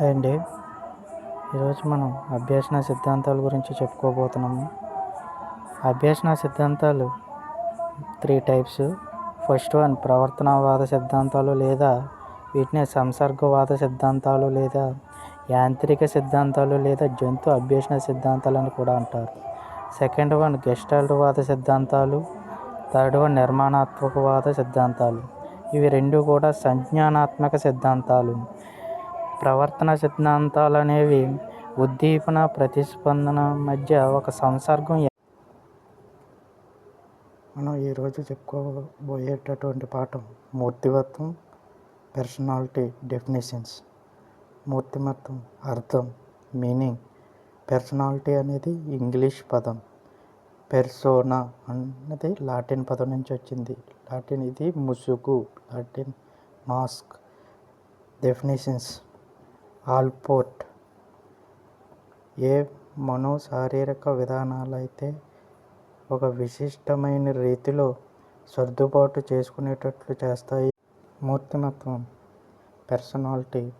Hi అండి. ఈరోజు మనం అభ్యసన సిద్ధాంతాల గురించి చెప్పుకోబోతున్నాము. అభ్యాసన సిద్ధాంతాలు త్రీ టైప్స్ ఫస్ట్ వన్ ప్రవర్తనవాద సిద్ధాంతాలు లేదా వీటిని సంసర్గవాద సిద్ధాంతాలు లేదా యాంత్రిక సిద్ధాంతాలు లేదా జంతు అభ్యసన సిద్ధాంతాలు అని కూడా అంటారు. సెకండ్ వన్ గెస్టాల్వాద సిద్ధాంతాలు. థర్డ్ వన్ నిర్మాణాత్మకవాద సిద్ధాంతాలు. ఇవి రెండు కూడా సంజ్ఞానాత్మక సిద్ధాంతాలు. ప్రవర్తన సిద్ధాంతాలు అనేవి ఉద్దీపన ప్రతిస్పందన మధ్య ఒక సంసర్గం మనం ఈరోజు చెప్పుకోబోయేటటువంటి పాఠం మూర్తివత్వం పర్సనాలిటీ డెఫినేషన్స్ మూర్తిమత్వం అర్థం మీనింగ్ పర్సనాలిటీ అనేది ఇంగ్లీష్ పదం. పెర్సోనా అన్నది లాటిన్ పదం నుంచి వచ్చింది. లాటిన్ ఇది ముసుగు లాటిన్ మాస్క్. Definitions Allport. ఏ మనో శారీరక విధానాలైతే ఒక విశిష్టమైన రీతిలో సర్దుబాటు చేసుకునేటట్లు చేస్తాయి. మూర్తిమత్వం personality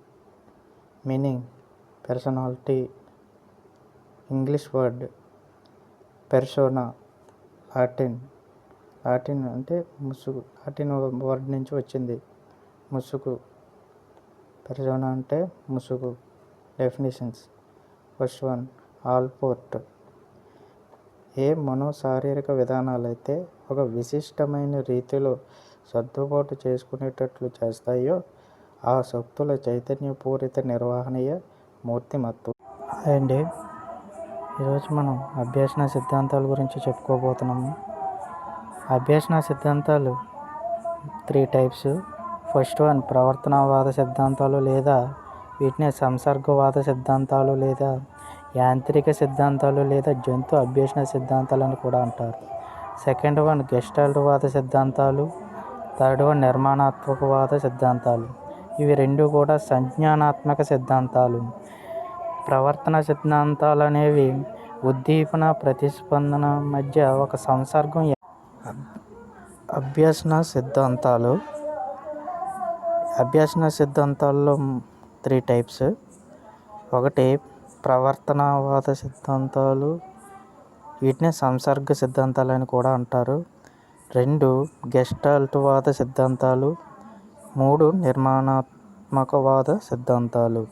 meaning personality English word persona Latin Latin అంటే ముసుగు లాటిన్ వర్డ్ నుంచి వచ్చింది. ముసుగు పెర్సోనా అంటే ముసుగు. డెఫినేషన్స్. ఫస్ట్ వన్ ఆల్పోర్ట్ ఏ మనోశారీరక విధానాలైతే ఒక విశిష్టమైన రీతిలో సర్దుబాటు చేసుకునేటట్లు చేస్తాయో ఆ శక్తుల చైతన్యపూరిత నిర్వహణీయ మూర్తిమత్వం. అండి ఈరోజు మనం అభ్యసన సిద్ధాంతాల గురించి చెప్పుకోబోతున్నాము. అభ్యసన సిద్ధాంతాలు త్రీ టైప్స్ ఫస్ట్ వన్ ప్రవర్తనవాద సిద్ధాంతాలు లేదా వీటిని సంసర్గవాద సిద్ధాంతాలు లేదా యాంత్రిక సిద్ధాంతాలు లేదా జంతు అభ్యసన సిద్ధాంతాలు అని కూడా అంటారు. సెకండ్ వన్ గెస్టాల్ట్వాద సిద్ధాంతాలు థర్డ్ వన్ నిర్మాణాత్మకవాద సిద్ధాంతాలు. ఇవి రెండు కూడా సంజ్ఞానాత్మక సిద్ధాంతాలు. ప్రవర్తన సిద్ధాంతాలు అనేవి ఉద్దీపన ప్రతిస్పందన మధ్య ఒక సంసర్గం అభ్యసన సిద్ధాంతాలు. అభ్యసన సిద్ధాంతాల్లో త్రీ టైప్స్ ఒకటి ప్రవర్తనవాద సిద్ధాంతాలు వీటిని సంసర్గ సిద్ధాంతాలు అని కూడా అంటారు. రెండు గెస్టాల్ట్ వాద సిద్ధాంతాలు మూడు నిర్మాణాత్మకవాద సిద్ధాంతాలు.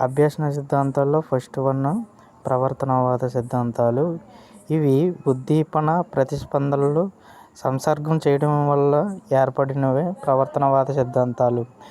అభ్యసన సిద్ధాంతాల్లో ఫస్ట్ వన్ ప్రవర్తనవాద సిద్ధాంతాలు. ఇవి ఉద్దీపన ప్రతిస్పందనలు సంసర్గం చేయడం వల్ల ఏర్పడినవే ప్రవర్తనవాద సిద్ధాంతాలు.